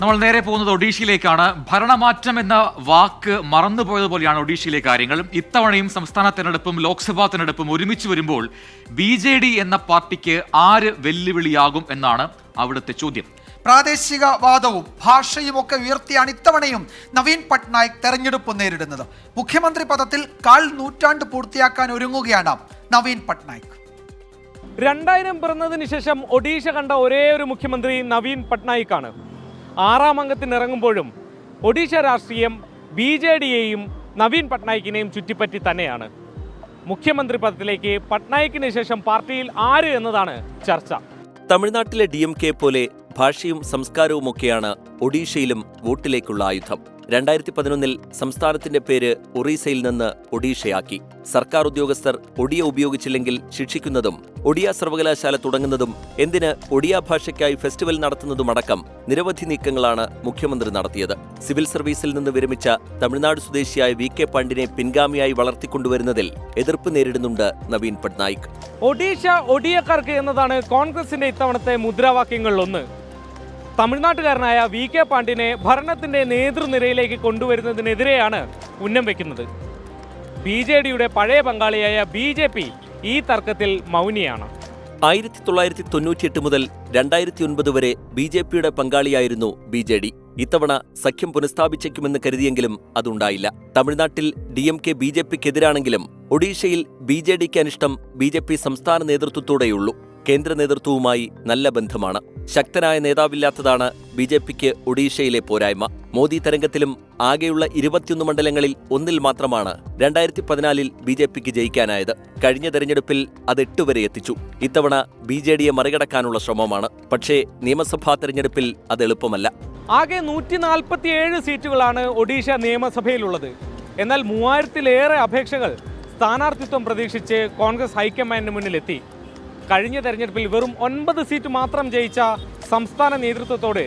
നമ്മൾ നേരെ പോകുന്നത് ഒഡീഷയിലേക്കാണ്. ഭരണമാറ്റം എന്ന വാക്ക് മറന്നുപോയതുപോലെയാണ് ഒഡീഷയിലെ കാര്യങ്ങൾ. ഇത്തവണയും സംസ്ഥാന തെരഞ്ഞെടുപ്പും ലോക്സഭാ തെരഞ്ഞെടുപ്പും ഒരുമിച്ച് വരുമ്പോൾ ബി ജെ ഡി എന്ന പാർട്ടിക്ക് ആര് വെല്ലുവിളിയാകും എന്നാണ് അവിടുത്തെ ചോദ്യം. പ്രാദേശികവാദവും ഭാഷയും ഒക്കെ ഉയർത്തിയാണ് ഇത്തവണയും നവീൻ പട്നായിക് തെരഞ്ഞെടുപ്പ് നേരിടുന്നത്. മുഖ്യമന്ത്രി പദത്തിൽ കാൽ നൂറ്റാണ്ട് പൂർത്തിയാക്കാൻ ഒരുങ്ങുകയാണ് നവീൻ പട്നായിക്. രണ്ടായിരം പിറന്നതിന് ശേഷം ഒഡീഷ കണ്ട ഒരേ ഒരു മുഖ്യമന്ത്രി നവീൻ പട്നായിക് ആണ്. ആറാം അംഗത്തിന് ഇറങ്ങുമ്പോഴും ഒഡീഷ രാഷ്ട്രീയം ബി ജെ ഡിയെയും നവീൻ പട്നായിക്കിനെയും ചുറ്റിപ്പറ്റി തന്നെയാണ്. മുഖ്യമന്ത്രി പദത്തിലേക്ക് പട്നായിക്കിന് ശേഷം പാർട്ടിയിൽ ആര് എന്നതാണ് ചർച്ച. തമിഴ്നാട്ടിലെ ഡി പോലെ ഭാഷയും സംസ്കാരവുമൊക്കെയാണ് ഒഡീഷയിലും വോട്ടിലേക്കുള്ള ആയുധം. രണ്ടായിരത്തി പതിനൊന്നിൽ സംസ്ഥാനത്തിന്റെ പേര് ഒറീസയിൽ നിന്ന് ഒഡീഷയാക്കി. സർക്കാർ ഉദ്യോഗസ്ഥർ ഒഡിയ ഉപയോഗിച്ചില്ലെങ്കിൽ ശിക്ഷിക്കുന്നതും ഒഡിയ സർവകലാശാല തുടങ്ങുന്നതും എന്തിന് ഒഡിയ ഭാഷയ്ക്കായി ഫെസ്റ്റിവൽ നടത്തുന്നതുമടക്കം നിരവധി നീക്കങ്ങളാണ് മുഖ്യമന്ത്രി നടത്തിയത്. സിവിൽ സർവീസിൽ നിന്ന് വിരമിച്ച തമിഴ്നാട് സ്വദേശിയായ വി കെ പാണ്ഡിനെ പിൻഗാമിയായി വളർത്തിക്കൊണ്ടുവരുന്നതിൽ എതിർപ്പ് നേരിടുന്നുണ്ട് നവീൻ പട്നായിക്. ഒഡീഷ ഒഡിയക്കാർക്ക് എന്നതാണ് കോൺഗ്രസിന്റെ ഇത്തവണത്തെ മുദ്രാവാക്യങ്ങളിലൊന്ന്. തമിഴ്നാട്ടുകാരനായ വി കെ പാണ്ഡ്യനെ ഭരണത്തിന്റെ നേതൃനിരയിലേക്ക് കൊണ്ടുവരുന്നതിനെതിരെയാണ് ഉന്നം വയ്ക്കുന്നത് ബി ജെ ഡിയുടെ പഴയ പങ്കാളിയായ ബി ജെ പി ഈ തർക്കത്തിൽ മൗനിയാണ്. ആയിരത്തി തൊള്ളായിരത്തി തൊണ്ണൂറ്റിയെട്ട് മുതൽ രണ്ടായിരത്തി ഒൻപത് വരെ ബി ജെ പിയുടെ പങ്കാളിയായിരുന്നു ബി ജെ ഡി. ഇത്തവണ സഖ്യം പുനഃസ്ഥാപിച്ചേക്കുമെന്ന് കരുതിയെങ്കിലും അതുണ്ടായില്ല. തമിഴ്നാട്ടിൽ D M K B J പിക്കെതിരാണെങ്കിലും ഒഡീഷയിൽ ബി ജെ ഡിക്ക് അനിഷ്ടം ബി ജെ പി സംസ്ഥാന നേതൃത്വത്തോടെയുള്ളൂ. കേന്ദ്ര നേതൃത്വവുമായി നല്ല ബന്ധമാണ്. ശക്തനായ നേതാവില്ലാത്തതാണ് ബി ജെ പിക്ക് ഒഡീഷയിലെ പോരായ്മ. മോദി തരംഗത്തിലും ആകെയുള്ള ഇരുപത്തിയൊന്ന് മണ്ഡലങ്ങളിൽ ഒന്നിൽ മാത്രമാണ് രണ്ടായിരത്തി പതിനാലിൽ ബി ജെ പിക്ക് ജയിക്കാനായത്. കഴിഞ്ഞ തെരഞ്ഞെടുപ്പിൽ അത് എട്ട് വരെ എത്തിച്ചു. ഇത്തവണ ബി ജെ ഡിയെ മറികടക്കാനുള്ള ശ്രമമാണ്. പക്ഷേ നിയമസഭാ തെരഞ്ഞെടുപ്പിൽ അത് എളുപ്പമല്ല. ആകെ നൂറ്റി നാൽപ്പത്തിയേഴ് സീറ്റുകളാണ് ഒഡീഷ നിയമസഭയിലുള്ളത്. എന്നാൽ മൂവായിരത്തിലേറെ അപേക്ഷകൾ സ്ഥാനാർത്ഥിത്വം പ്രതീക്ഷിച്ച് കോൺഗ്രസ് ഹൈക്കമാൻഡിന് മുന്നിലെത്തി. കഴിഞ്ഞ തെരഞ്ഞെടുപ്പിൽ വെറും ഒൻപത് സീറ്റ് മാത്രം ജയിച്ച സംസ്ഥാന നേതൃത്വത്തോട്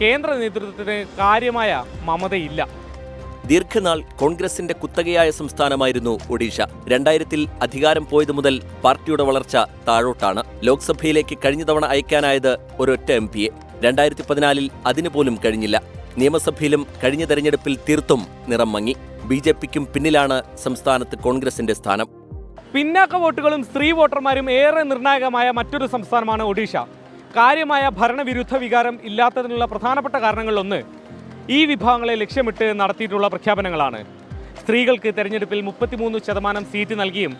കേന്ദ്ര നേതൃത്വത്തിന് കാര്യമായ മമതയില്ല. ദീർഘനാൾ കോൺഗ്രസിന്റെ കുത്തകയായ സംസ്ഥാനമായിരുന്നു ഒഡീഷ. രണ്ടായിരത്തിൽ അധികാരം പോയതു മുതൽ പാർട്ടിയുടെ വളർച്ച താഴോട്ടാണ്. ലോക്സഭയിലേക്ക് കഴിഞ്ഞ തവണ അയക്കാനായത് ഒരൊറ്റ എം പിയെ രണ്ടായിരത്തി പതിനാലിൽ അതിനു പോലും കഴിഞ്ഞില്ല. നിയമസഭയിലും കഴിഞ്ഞ തെരഞ്ഞെടുപ്പിൽ തീർത്തും നിറം മങ്ങി. ബി ജെ പിക്കും പിന്നിലാണ് സംസ്ഥാനത്ത് കോൺഗ്രസിന്റെ സ്ഥാനം. പിന്നാക്ക വോട്ടുകളും സ്ത്രീ വോട്ടർമാരും ഏറെ നിർണായകമായ മറ്റൊരു സംസ്ഥാനമാണ് ഒഡീഷ. കാര്യമായ ഭരണവിരുദ്ധ വികാരം ഇല്ലാത്തതിനുള്ള പ്രധാനപ്പെട്ട കാരണങ്ങളിലൊന്ന് ഈ വിഭാഗങ്ങളെ ലക്ഷ്യമിട്ട് നടത്തിയിട്ടുള്ള പ്രഖ്യാപനങ്ങളാണ്. സ്ത്രീകൾക്ക് തെരഞ്ഞെടുപ്പിൽ മുപ്പത്തിമൂന്ന് ശതമാനം സീറ്റ് നൽകിയും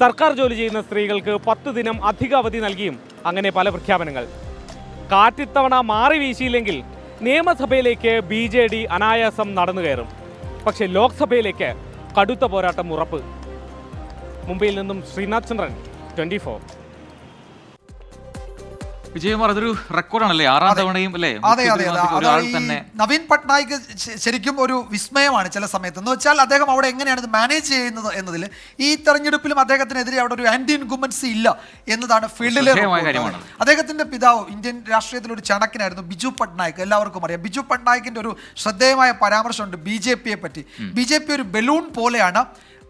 സർക്കാർ ജോലി ചെയ്യുന്ന സ്ത്രീകൾക്ക് പത്ത് ദിനം അധിക അവധി നൽകിയും അങ്ങനെ പല പ്രഖ്യാപനങ്ങൾ. കാറ്റിത്തവണ മാറി വീശിയില്ലെങ്കിൽ നിയമസഭയിലേക്ക് ബി ജെ ഡി അനായാസം നടന്നു കയറും. പക്ഷേ ലോക്സഭയിലേക്ക് കടുത്ത പോരാട്ടം ഉറപ്പ്. മുംബൈയിൽ നിന്നും ശ്രീനാഥ് ചന്ദ്രൻ ട്വന്റി ഫോർ. വിജയകുമാർ അതൊരു റെക്കോർഡാണല്ലേ ആറാം തവണയും അല്ലേ? അതെ അതെ അതെ. ഒരാൾ തന്നെ. നവീൻ പട്നായിക് ശരിക്കും ഒരു വിസ്മയമാണ് ചില സമയത്ത്. എന്ന് വെച്ചാൽ അദ്ദേഹം അവിടെ എങ്ങനെയാണ് ഇത് മാനേജ് ചെയ്യുന്നത് എന്നതിൽ ഈ തെരഞ്ഞെടുപ്പിലും അദ്ദേഹത്തിനെതിരെ അവിടെ ഒരു ആന്റി ഇൻകുമൻസി ഇല്ല എന്നതാണ് ഫീൽഡിലെ. അദ്ദേഹത്തിന്റെ പിതാവ് ഇന്ത്യൻ രാഷ്ട്രീയത്തിൽ ഒരു ചണക്കിനായിരുന്നു ബിജു പട്നായിക്. എല്ലാവർക്കും അറിയാം. ബിജു പട്നായിക്കിന്റെ ഒരു ശ്രദ്ധേയമായ പരാമർശമുണ്ട് ബി ജെ പിയെ പറ്റി. ബി ജെ പി ഒരു ബലൂൺ പോലെയാണ്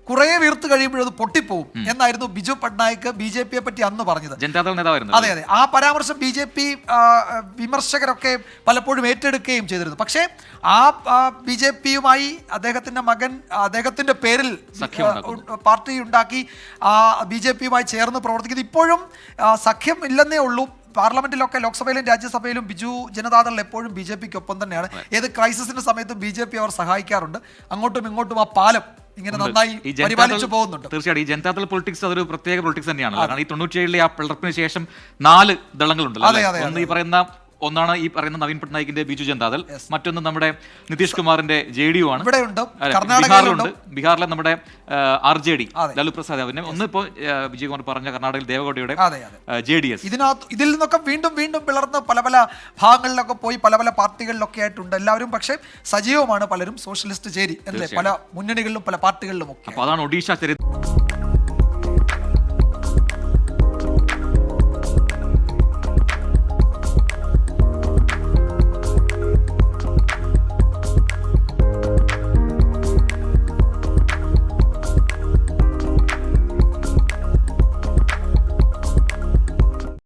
കുറേ വീർത്ത് കഴിയുമ്പോഴത് പൊട്ടിപ്പോവും എന്നായിരുന്നു ബിജു പട്നായിക് ബി ജെ പിയെ പറ്റി അന്ന് പറഞ്ഞത്. ജനതാദൾ നേതാവായിരുന്നു അതെ അതെ. ആ പരാമർശം ബി ജെ പി വിമർശകരൊക്കെ പലപ്പോഴും ഏറ്റെടുക്കുകയും ചെയ്തിരുന്നു. പക്ഷേ ആ ബി ജെ പിയുമായി അദ്ദേഹത്തിന്റെ മകൻ അദ്ദേഹത്തിന്റെ പേരിൽ പാർട്ടി ഉണ്ടാക്കി ആ ബി ജെ പിയുമായി ചേർന്ന് പ്രവർത്തിക്കുന്നത് ഇപ്പോഴും സഖ്യം ഇല്ലെന്നേ ഉള്ളൂ. പാർലമെന്റിലൊക്കെ ലോക്സഭയിലും രാജ്യസഭയിലും ബിജു ജനതാദൾ എപ്പോഴും ബി ജെ പിക്ക് ഒപ്പം തന്നെയാണ് ഏത് ക്രൈസിസിന്റെ സമയത്തും ബി ജെ പി അവർ സഹായിക്കാറുണ്ട്. അങ്ങോട്ടും ഇങ്ങോട്ടും ആ പാലം ഇങ്ങനെ നന്നായി പരിപാലിച്ചു പോകുന്നുണ്ട്. തീർച്ചയായിട്ടും ഈ ജനതാദൾ പൊളിറ്റിക്സ് അതൊരു പ്രത്യേക പൊളിറ്റിക്സ് തന്നെയാണ്. കാരണം ഈ തൊണ്ണൂറ്റിയേഴിലെ ആ പിളർപ്പിന് ശേഷം നാല് ദളങ്ങളുണ്ടല്ലോ? ഒന്ന് ഈ പറയുന്ന ഒന്നാണ് ഈ പറയുന്ന നവീൻ പട്നായിക്കിന്റെ ബിജു ജനതാദൾ. മറ്റൊന്ന് നമ്മുടെ നിതീഷ് കുമാറിന്റെ ജെ ഡി യു ആണ്. ബീഹാറിലുണ്ട്. ബീഹാറിലെ നമ്മുടെ R J D. Lalu Prasad അവന് ഒന്ന് ഇപ്പോൾ വിജയകുമാർ പറഞ്ഞ കർണാടകയിൽ ദേവഗൌഡയുടെ ജെ ഡി എസ്. ഇതിനകത്ത് ഇതിൽ നിന്നൊക്കെ വീണ്ടും വീണ്ടും പിളർന്ന് പല പല ഭാഗങ്ങളിലൊക്കെ പോയി പല പല പാർട്ടികളിലൊക്കെ ആയിട്ടുണ്ട് എല്ലാവരും. പക്ഷേ സജീവമാണ് പലരും സോഷ്യലിസ്റ്റ് ചേരി അല്ലേ? പല മുന്നണികളിലും പല പാർട്ടികളിലും ഒക്കെ അപ്പൊ അതാണ് ഒഡീഷ ചരിത്രം